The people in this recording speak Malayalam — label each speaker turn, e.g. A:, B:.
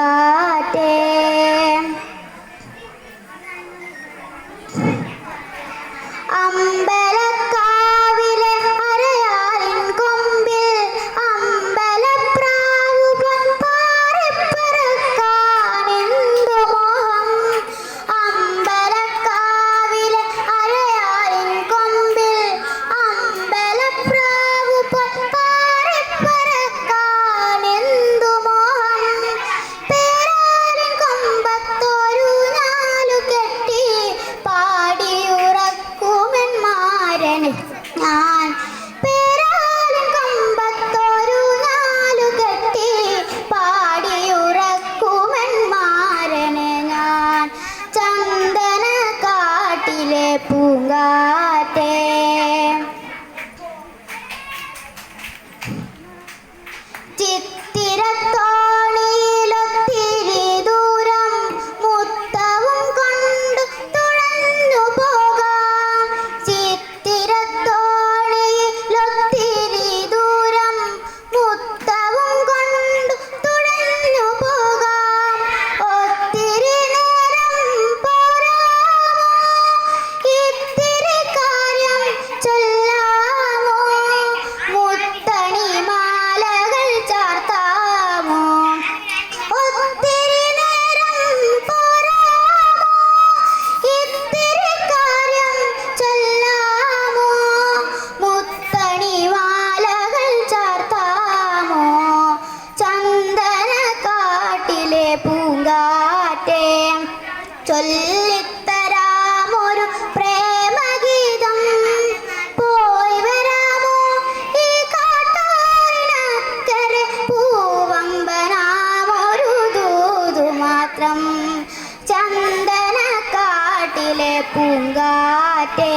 A: が on. ചൊല്ലിത്തരാമൊരു പ്രേമഗീതം. പോയി വരാമോ ഈ കാട്ടാറിനക്കരെ പൂവമ്പനാമൊരു ദൂതു മാത്രം. ചന്ദനക്കാട്ടിലെ പൂങ്കാറ്റേ.